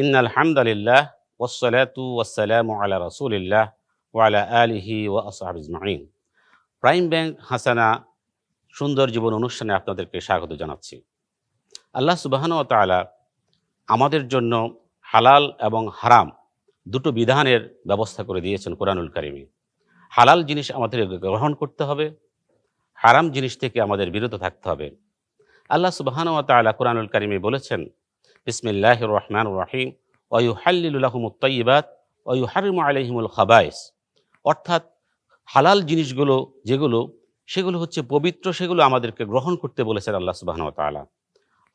ইন্নাল হামদালিল্লাহ ওয়াসসালাতু ওয়াসসালামু আলা রাসূলিল্লাহ ওয়া আলা আলিহি ওয়া আসহাবিহি আজমাইন। প্রাইম ব্যাংক হাসানা সুন্দর জীবন অনুষ্ঠানে আপনাদেরকে স্বাগত জানাচ্ছি। আল্লাহ সুবহানাহু ওয়া তাআলা আমাদের জন্য হালাল এবং হারাম দুটো বিধানের ব্যবস্থা করে দিয়েছেন কোরআনুল কারিমে। হালাল জিনিস আমাদের গ্রহণ করতে হবে, হারাম জিনিস থেকে আমাদের বিরত থাকতে হবে। আল্লাহ সুবহানাহু ওয়া তাআলা কোরআনুল কারিমে বলেছেন রহমানির রহিম। ওয়া ইউহাল্লিলু লাহুমুত তাইয়্যিবাত ওয়া ইউহাররিমু আলাইহিমুল খাবায়েস অর্থাৎ হালাল জিনিসগুলো যেগুলো, সেগুলো হচ্ছে পবিত্র, সেগুলো আমাদেরকে গ্রহণ করতে বলেছেন আল্লাহ তাআলা।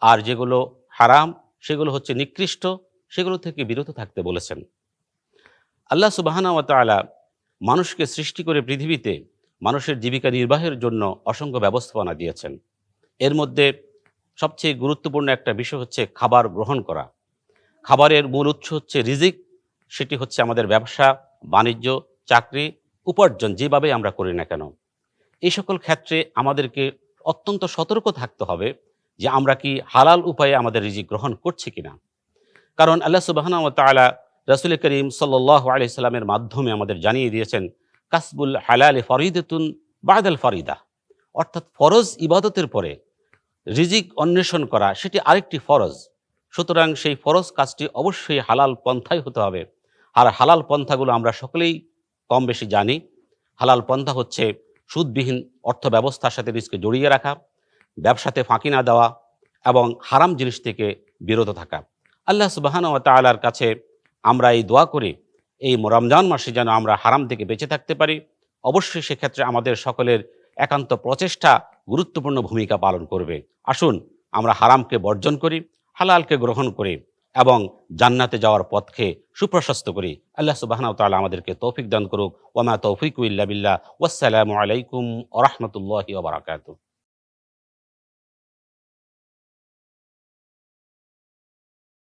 আর যেগুলো হারাম, সেগুলো হচ্ছে নিকৃষ্ট, সেগুলো থেকে বিরত থাকতে বলেছেন। আল্লাহ তাআলা মানুষকে সৃষ্টি করে পৃথিবীতে মানুষের জীবিকা নির্বাহের জন্য অসংখ্য ব্যবস্থাপনা দিয়েছেন। এর মধ্যে সবচেয়ে গুরুত্বপূর্ণ একটা বিষয় হচ্ছে খাবার গ্রহণ করা। খাবারের মূল উৎস হচ্ছে রিজিক, সেটি হচ্ছে আমাদের ব্যবসা, বাণিজ্য, চাকরি, উপার্জন, যেভাবে আমরা করি না কেন। এই সকল ক্ষেত্রে আমাদেরকে অত্যন্ত সতর্ক থাকতে হবে যে আমরা কি হালাল উপায়ে আমাদের রিজিক গ্রহণ করছি কিনা। কারণ আল্লাহ সুবাহানা তালা রসুল করিম সাল্লাহ আলাইসাল্লামের মাধ্যমে আমাদের জানিয়ে দিয়েছেন, কাসবুল হালালে ফরিদতুন বাদাল ফরিদা। অর্থাৎ ফরজ ইবাদতের পরে রিজিক অন্বেষণ করা, সেটি আরেকটি ফরজ। সুতরাং সেই ফরজ কাজটি অবশ্যই হালাল পন্থাই হতে হবে। আর হালাল পন্থাগুলো আমরা সকলেই কম বেশি জানি। হালাল পন্থা হচ্ছে সুদবিহীন অর্থ ব্যবস্থার সাথে রিস্কে জড়িয়ে রাখা, ব্যবসাতে ফাঁকি না দেওয়া এবং হারাম জিনিস থেকে বিরত থাকা। আল্লাহ সুবাহান ও তালার কাছে আমরা এই দোয়া করি, এই রমজান মাসে যেন আমরা হারাম থেকে বেঁচে থাকতে পারি। অবশ্যই সেক্ষেত্রে আমাদের সকলের একান্ত প্রচেষ্টা গুরুত্বপূর্ণ ভূমিকা পালন করবে। আসুন, আমরা হারামকে বর্জন করি, হালালকে গ্রহণ করি এবং জান্নাতে যাওয়ার পথকে সুপ্রশস্ত করি। আল্লাহ সুবাহনাউ তালা আমাদেরকে তৌফিক দান করুক। ওমা তৌফিক ইল্লা বিল্লাহ। ওয়াসসালামু আলাইকুম ওয়া রাহমাতুল্লাহি ওয়া বারাকাতুহু।